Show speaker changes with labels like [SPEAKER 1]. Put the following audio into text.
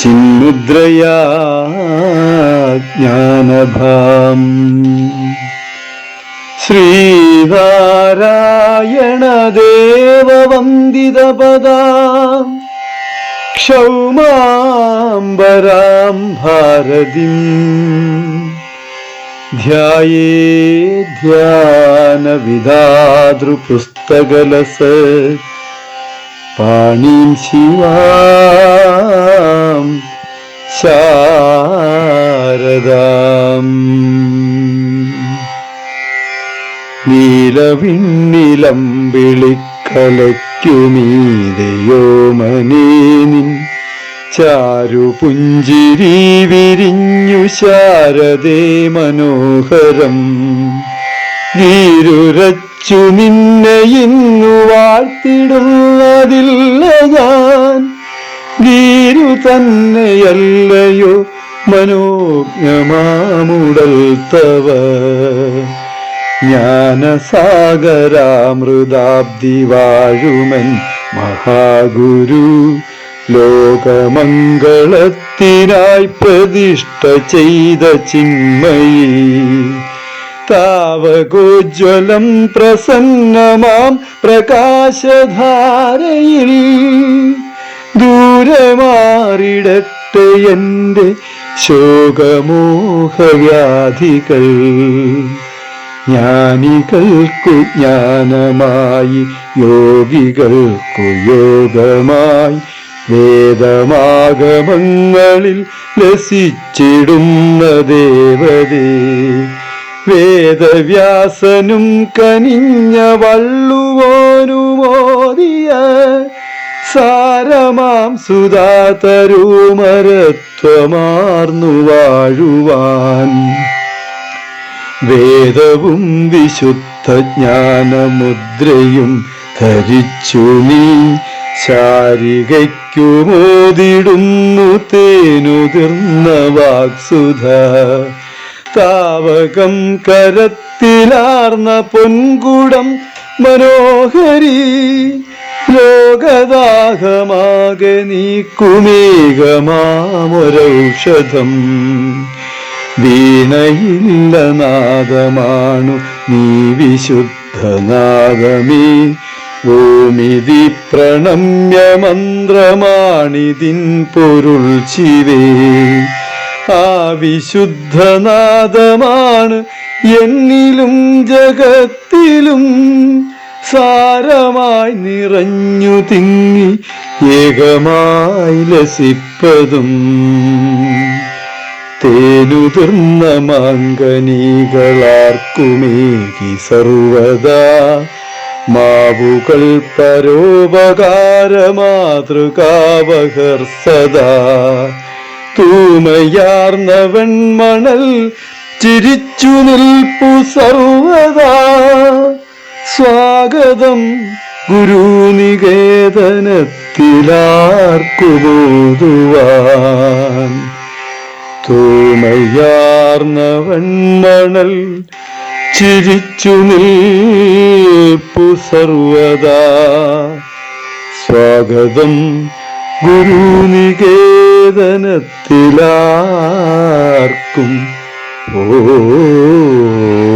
[SPEAKER 1] चिन्मुद्रया ज्ञानभाम् श्रीवारायणदेववन्दितपदाम् क्षौमाम्बराम् भारतिम्। ध्याये ध्यानविदादृपुस्तकलस। പാണീം ശിവാം ശാരദാം. നീലവിണ്ണിലം വിളിക്കലയ്ക്കുമീതയോമനേ നിൻ ചാരുപുഞ്ചിരി വിരിഞ്ഞു ശാരദേ മനോഹരം. നീരുരച്ചു നിന്നെ ഇന്നു വാഴ്ത്തിടുന്നതില്ല തന്നെയല്ലയോ മനോജ്ഞമാമുടൽത്തവ. ജ്ഞാനസാഗരാമൃതാബ്ദി വാഴുമൻ മഹാഗുരു. ലോകമംഗളത്തിനായി പ്രതിഷ്ഠ ചെയ്ത ചിന്മയി. താവകോജ്വലം പ്രസന്നമാം പ്രകാശധാരയിൽ. ദൂരെ മാറിടട്ടെ എന്റെ ശോകമോഹവ്യാധികൾ. ജ്ഞാനികൾക്കു ജ്ഞാനമായി യോഗികൾക്കു യോഗമായി വേദമാഗമങ്ങളിൽ രസിച്ചിടുന്ന ദേവതേ വേദവ്യാസനും കനിഞ്ഞ വള്ളുവോനുമോദിയ സാരമാം സുധാതരൂമരത്വമാർന്നു വാഴുവാൻ. വേദവും വിശുദ്ധ ജ്ഞാനമുദ്രയും ധരിച്ചു നീ ശാരികയ്ക്കു മോതിടുന്നു തേനുതിർന്ന വാക്സുധ. താവകം കരത്തിലാർന്ന പൊൻകുടം മനോഹരി ലോകദാഹമാകെ നീക്കുമേകമാമൊരൗഷധം വീണയില്ല നാദമാണു നീ വിശുദ്ധനാദമേ. ഓമിതി പ്രണമ്യ മന്ത്രമാണിതിൻ പൊരുൾ ശിവേ ആ വിശുദ്ധനാദമാണ് എന്നിലും ജഗത്തിലും സാരമായി നിറഞ്ഞു തിങ്ങി ഏകമായി ലസിപ്പതും തേനുതിർന്ന മാങ്കനികളാർക്കുമേകി സർവദാ മാവുകൾ പരോപകാര മാതൃകാവകർ സദാ തൂമയാർന്ന വെൺമണൽ ചിരിച്ചു നിൽപ്പു സർവദാ സ്വാഗതം ഗുരുനികേതനത്തിലാർക്കുബോധുവാൻ. തൂമയാർന്ന വെൺമണൽ ചിരിച്ചു നിൽപ്പു സർവദാ. സ്വാഗതം ഗുരുനികേതനത്തിലാർക്കും. ഓതുവാൻ